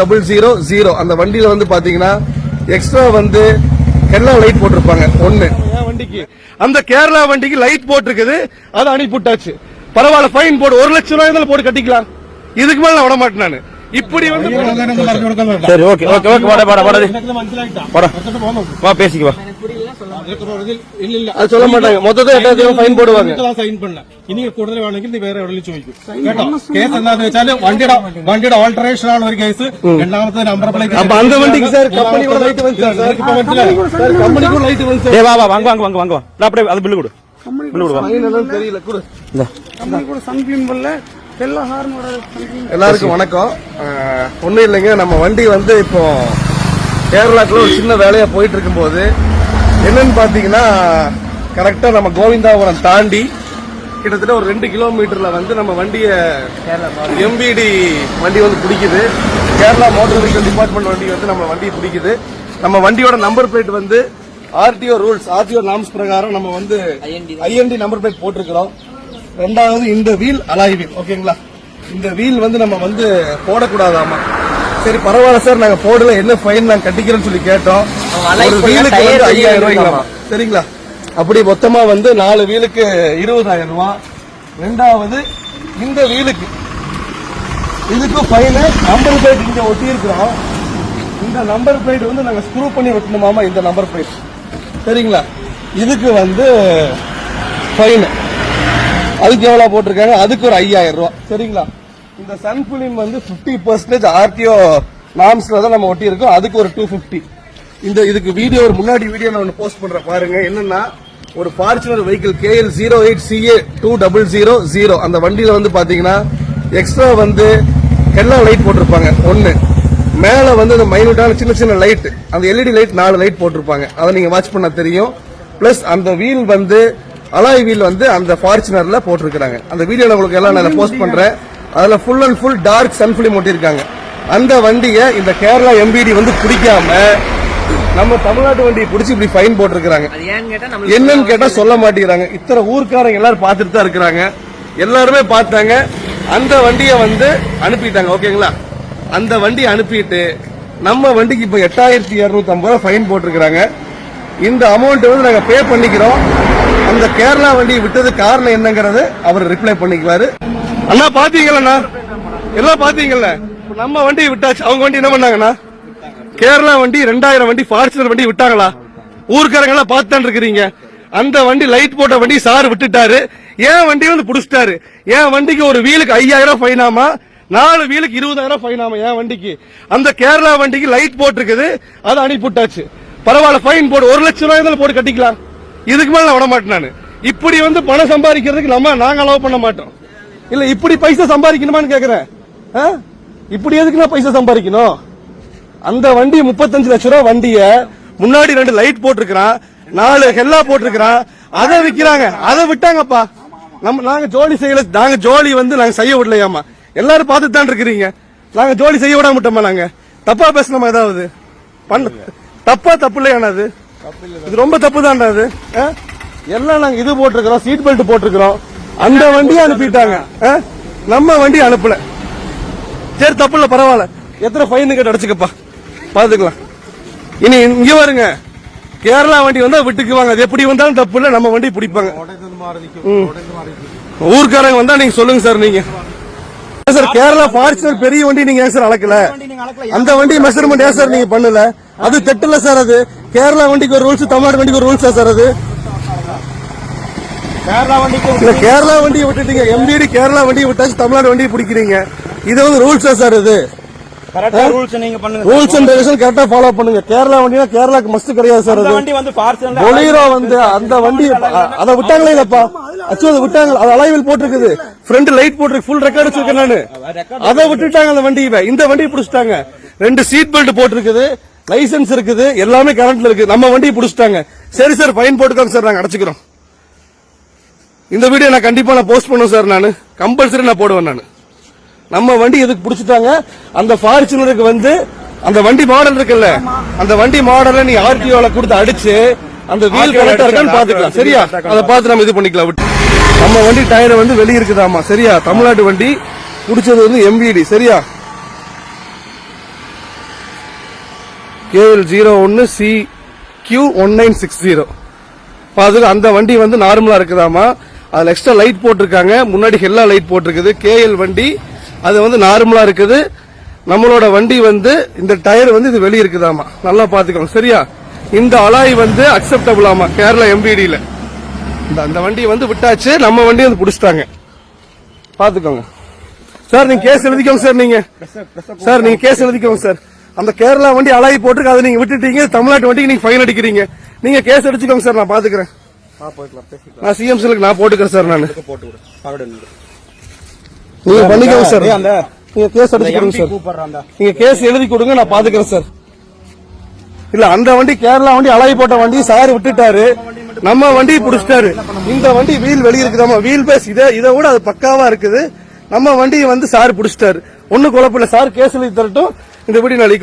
Double zero zero அந்த வண்டியில வந்து பாத்தீங்கன்னா எக்ஸ்ட்ரா வந்து கேரளா லைட் போட்டிருப்பாங்க. ஒண்ணு. என் வண்டிக்கு? அந்த கேரளா வண்டிக்கு லைட் போட்டிருக்குது. அதை அனுப்பிவிட்டாச்சு. பரவாயில்ல ஃபைன் போடு. ஒரு லட்சம் ரூபாய் இதில் போட்டு கட்டிக்கலாம். இதுக்கு மேல நான் விட மாட்டேன் இப்படி வந்து சரி ஓகே ஓகே ஓகே வாடா வாடா வாடா. வா பேசிக்குவா അത് ചൊല്ലാൻ മാട്ടാങ്ക മൊത്തത്തിൽ എട്ടായിരത്തി ഫൈൻ പോടുവാങ്ക സൈൻ പണ്ണ ഇനി കൂടുതൽ വേണമെങ്കിൽ നീ വേറെ എവിടെയും ചോദിക്കും കേട്ടോ കേസ് എന്താന്ന് വെച്ചാൽ വണ്ടിയുടെ വണ്ടിയുടെ ഓൾട്ടറേഷൻ ആണ് ഒരു കേസ് രണ്ടാമത്തെ നമ്പർ പ്ലേറ്റ് அப்படியே அது பில்லு கொடு பில்லு கொடு தெரியல கொடு கூட சன்க்ளீன் பண்ணல எல்லாருக்கும் வணக்கம் ஒன்றும் இல்லைங்க நம்ம வண்டி வந்து இப்போ கேரளாக்குள்ள ஒரு சின்ன வேலையா போயிட்டு இருக்கும்போது என்னன்னு பாத்தீங்கன்னா கரெக்டா நம்ம கோவிந்தாபுரம் தாண்டி கிட்டத்தட்ட ஒரு ரெண்டு கிலோமீட்டர்ல வந்து நம்ம வண்டியை எம்பிடி வண்டி வந்து பிடிக்குது. கேரளா மோட்டார் வெஹிக்கல் டிபார்ட்மெண்ட் வண்டி வந்து நம்ம வண்டியை பிடிக்குது. நம்ம வண்டியோட நம்பர் பிளேட் வந்து ஆர்டிஓ ரூல்ஸ் ஆர்டிஓ நாம்ஸ் பிரகாரம் நம்ம வந்து ஐஎன்டி நம்பர் பிளேட் போட்டிருக்கிறோம். ரெண்டாவது இந்த வீல் அலாய் வீல் ஓகேங்களா இந்த வீல் வந்து நம்ம வந்து போடக்கூடாதாமா? சரி பரவாயில்ல சார். நாங்க போடல. என்ன ஃபைன் நாங்க கட்டிக்கிறோம்னு சொல்லி கேட்டோம். ஒரு வீலுக்கு வந்து ஐயாயிரம் ரூபாய்ங்களாமா சரிங்களா? அப்படி மொத்தமா வந்து நாலு வீலுக்கு இருபதாயிரம் ரூபாய் ரெண்டாவது இந்த வீலுக்கு இதுக்கு ஃபைனு நம்பர் பிளேட் இங்க ஒட்டி இருக்கிறோம் இந்த நம்பர் பிளேட் வந்து நாங்க ஸ்க்ரூ பண்ணி வைக்கணுமாமா இந்த நம்பர் பிளேட் சரிங்களா? இதுக்கு வந்து ஃபைனு அதுக்கு எவ்வளவு போட்டிருக்காங்க? அதுக்கு ஒரு ஐயாயிரம் ரூபாய் சரிங்களா? இந்த சன் புலிம் வந்து 50% பர்சன்டேஜ் ஆர்டிஓ நாம்ஸ்ல தான் நம்ம ஒட்டி இருக்கோம் அதுக்கு ஒரு டூ பிப்டி இந்த இதுக்கு வீடியோ ஒரு முன்னாடி வீடியோ நான் ஒன்று போஸ்ட் பண்றேன். பாருங்க என்னன்னா ஒரு Fortuner vehicle KL zero eight CA two double zero zero அந்த வண்டியில வந்து பாத்தீங்கன்னா எக்ஸ்ட்ரா வந்து எல்லா லைட் போட்டிருப்பாங்க. ஒன்னு மேலே வந்து அந்த மைனூட்டான சின்ன சின்ன லைட் அந்த எல்இடி லைட் நாலு லைட் போட்டிருப்பாங்க. அதை நீங்க வாட்ச் பண்ண தெரியும். பிளஸ் அந்த வீல் வந்து அலாய் வீல் வந்து அந்த ஃபார்ச்சுனர்ல போட்டிருக்கிறாங்க. அந்த வீடியோல உங்களுக்கு எல்லாம் நான் போஸ்ட் பண்றேன். அதுல full and full dark sun film ஒட்டியிருக்காங்க அந்த வண்டியை இந்த கேரளா எம்பிடி வந்து பிடிக்காம நம்ம தமிழ்நாட்டு வண்டியை பிடிச்சி இப்படி ஃபைன் போட்டிருக்காங்க நம்மளுக்கு என்னன்னு கேட்டா சொல்ல மாட்டேங்கிறாங்க. இத்தனை ஊர்க்காரங்க எல்லாரும் பார்த்துட்டு தான் இருக்கிறாங்க. எல்லாருமே பார்த்தாங்க. அந்த வண்டியை வந்து அனுப்பிட்டாங்க ஓகேங்களா? அந்த வண்டி அனுப்பிட்டு நம்ம வண்டிக்கு இப்ப எட்டாயிரத்தி இருநூத்தி ஐம்பது ரூபாய் ஃபைன் போட்டிருக்கிறாங்க. இந்த அமௌண்ட் வந்து நாங்க பே பண்ணிக்கிறோம். அந்த கேரளா வண்டியை விட்டது காரணம் என்னங்கறது அவர் ரிப்ளை பண்ணிக்குவாரு. அண்ணா பாத்தீங்களா எல்லாம் பாத்தீங்கல்ல? நம்ம வண்டியை விட்டாச்சு அவங்க வண்டி என்ன பண்ணாங்கண்ணா? கேரளா வண்டி ரெண்டாயிரம் வண்டி ஃபார்ச்சுனர் வண்டி விட்டாங்களா? ஊருக்காரங்க எல்லாம் பார்த்துதான் இருக்கிறீங்க. அந்த வண்டி லைட் போட்ட வண்டி சார் விட்டுட்டாரு. ஏன் வண்டி வந்து புடிச்சிட்டாரு. என் வண்டிக்கு ஒரு வீலுக்கு ஐயாயிரம் ஃபைனாமா நாலு வீலுக்கு இருபதாயிரம் ஃபைனாமா என் வண்டிக்கு. அந்த கேரளா வண்டிக்கு லைட் போட்டிருக்குது. அதை அனுப்பிவிட்டாச்சு. பரவாயில்ல ஃபைன் போடு. ஒரு லட்சம் ரூபாய் இருந்தாலும் போட்டு கட்டிக்கலாம். இதுக்கு மேல நான் விட மாட்டேன் நான். இப்படி வந்து பணம் சம்பாதிக்கிறதுக்கு நம்ம நாங்க அலோவ் பண்ண மாட்டோம். இல்ல இப்படி பைசா சம்பாதிக்கணுமான்னு கேக்குறேன்? இப்படி எதுக்கு நான் பைசா சம்பாதிக்கணும்? அந்த வண்டி முப்பத்தஞ்சு லட்ச ரூபா வண்டிய முன்னாடி ரெண்டு லைட் போட்டிருக்கிறான் நாலு ஹெல்லா போட்டிருக்கிறான். அதை விக்கிறாங்க. அதை விட்டாங்கப்பா. நம்ம நாங்க ஜோலி செய்யல நாங்க ஜோலி வந்து நாங்க செய்ய விடலையாமா எல்லாரும் பார்த்துட்டு தான் இருக்கிறீங்க. நாங்க ஜோலி செய்ய விட மாட்டோமா நாங்க. தப்பா பேசணுமா ஏதாவது? பண்ண தப்பா தப்பு இல்லையாண்ணா இது ரொம்ப தப்பு தான்டா அது? எல்லாம் நாங்க இது போட்டிருக்கிறோம் சீட் பெல்ட் போட்டிருக்கிறோம். அந்த வண்டியை அனுப்பிட்டாங்க. நம்ம வண்டி அனுப்பல. சரி தப்பு இல்ல பரவாயில்ல. எத்தனை ஃபைன் கட்ட அடைச்சுக்கப்பா. பாத்துக்கலாம். இனி இங்க வருங்க கேரளா வண்டி வந்தா விட்டுக்குவாங்க. அது எப்படி வந்தாலும் தப்பு இல்ல. நம்ம வண்டி பிடிப்பாங்க. ஊர்க்காரங்க வந்தா நீங்க சொல்லுங்க சார் நீங்க. சார் கேரளா ஃபார்ச்சுனர் பெரிய வண்டி நீங்க ஏன் சார் அளக்கல? அந்த வண்டி மெஷர்மெண்ட் ஏன் சார் நீங்க பண்ணல? அது தெட்டல சார் அது. கேரளா வண்டிக்கு ஒரு ரூல்ஸ் தமிழ்நாடு வண்டிக்கு ஒரு ரூல்ஸா சார் அது? இல்ல கேரளா வண்டியை விட்டுட்டீங்க. எம்டிடி கேரளா வண்டியை விட்டாச்சு தமிழ்நாடு வண்டியை பிடிக்கிறீங்க. இது வந்து ரூல்ஸா சார் இது. ரூல்ஸ் அண்ட் ரெகுலேஷன் கரெக்டா ஃபாலோ பண்ணுங்க. கேரளா வண்டினா கேரளாக்கு மஸ்ட் கிடையாது சார் அது. வண்டி வந்து ஃபார்ச்சுனர்ல பொலீரோ வந்து அந்த வண்டி அதை விட்டாங்களே இல்லப்பா. அச்சோ அதை விட்டாங்க. அது அலைவில் போட்டிருக்குது. ஃப்ரண்ட் லைட் போட்டிருக்கு. ஃபுல் ரெக்கார்டு வச்சிருக்கேன் நானு. அதை விட்டுட்டாங்க அந்த வண்டியை இந்த வண்டியை பிடிச்சிட்டாங்க. ரெண்டு சீட் பெல்ட் போட்டிருக்குது. லைசென்ஸ் இருக்குது. எல்லாமே கரண்ட்ல இருக்கு. நம்ம வண்டியை பிடிச்சிட்டாங்க. சரி சார் ஃபைன் போட்டுக்கோங்க சார். நாங்க அடைச்சுக்கிறோம். இந்த வீடியோ நான் கண்டிப்பா நான் போஸ்ட் பண்ணுவேன் சார் நான். கம்பல்சரி நான் போடுவேன் நான். நம்ம வண்டி எதுக்கு பிடிச்சிட்டாங்க? அந்த ஃபார்ச்சுனருக்கு வந்து அந்த வண்டி மாடல் இருக்குல்ல அந்த வண்டி மாடலை நீ ஆர்டிஓல கொடுத்து அடிச்சு அந்த வீல் கரெக்டா இருக்கான்னு பாத்துக்கலாம் சரியா? அதை பார்த்து நம்ம இது பண்ணிக்கலாம். விட்டு. நம்ம வண்டி டயர் வந்து வெளிய இருக்குதாமா சரியா? தமிழ்நாட்டு வண்டி பிடிச்சது வந்து எம்விடி சரியா? கேஎல் ஜீரோ ஒன்னு C Q one nine six zero அதுக்கு அந்த வண்டி வந்து நார்மலா இருக்குதாமா அதில் எக்ஸ்ட்ரா லைட் போட்டிருக்காங்க. முன்னாடி ஹெல்லா லைட் போட்டிருக்குது. கேஎல் வண்டி அது வந்து நார்மலாக இருக்குது. நம்மளோட வண்டி வந்து இந்த டயர் வந்து இது வெளியே இருக்குதாமா நல்லா பார்த்துக்கோங்க சரியா? இந்த அலாய் வந்து அக்செப்டபிள் ஆமா கேரளா எம்பிடியில் இந்த அந்த வண்டி வந்து விட்டாச்சு நம்ம வண்டி வந்து பிடிச்சிட்டாங்க. பார்த்துக்கோங்க சார் நீங்க கேஸ் எழுதிக்கோங்க சார் நீங்க. சார் நீங்க கேஸ் எழுதிக்கோங்க சார். அந்த கேரளா வண்டி அலாய் போட்டுருக்கு அதை நீங்க விட்டுட்டீங்க. தமிழ்நாட்டு வண்டிக்கு நீங்க ஃபைன் அடிக்கிறீங்க. நீங்க கேஸ் அடிச்சுக்கோங்க சார் நான் பாத்துக்கிறேன். நான் சிஎம்சிலுக்கு நான் போட்டுக்கிறேன் சார் நான். போட்டு. நீங்க பண்ணிக்கோங்க சார். நீங்க கேஸ் MP சார். நீங்க கேஸ் எழுதி கொடுங்க நான் பாத்துக்கிறேன் சார். இல்ல அந்த வண்டி கேரளா வண்டி அலாய் போட்ட வண்டி சார் விட்டுட்டாரு. நம்ம வண்டி புடிச்சிட்டாரு. இந்த வண்டி வீல் வெளிய இருக்குதாமா வீல் பேஸ் இதை இதை விட அது பக்காவா இருக்குது. நம்ம வண்டியை வந்து சார் புடிச்சிட்டாரு. ஒண்ணு குழப்பம் இல்ல. சார் கேஸ் எழுதி தரட்டும். இந்த வீடியோ நான்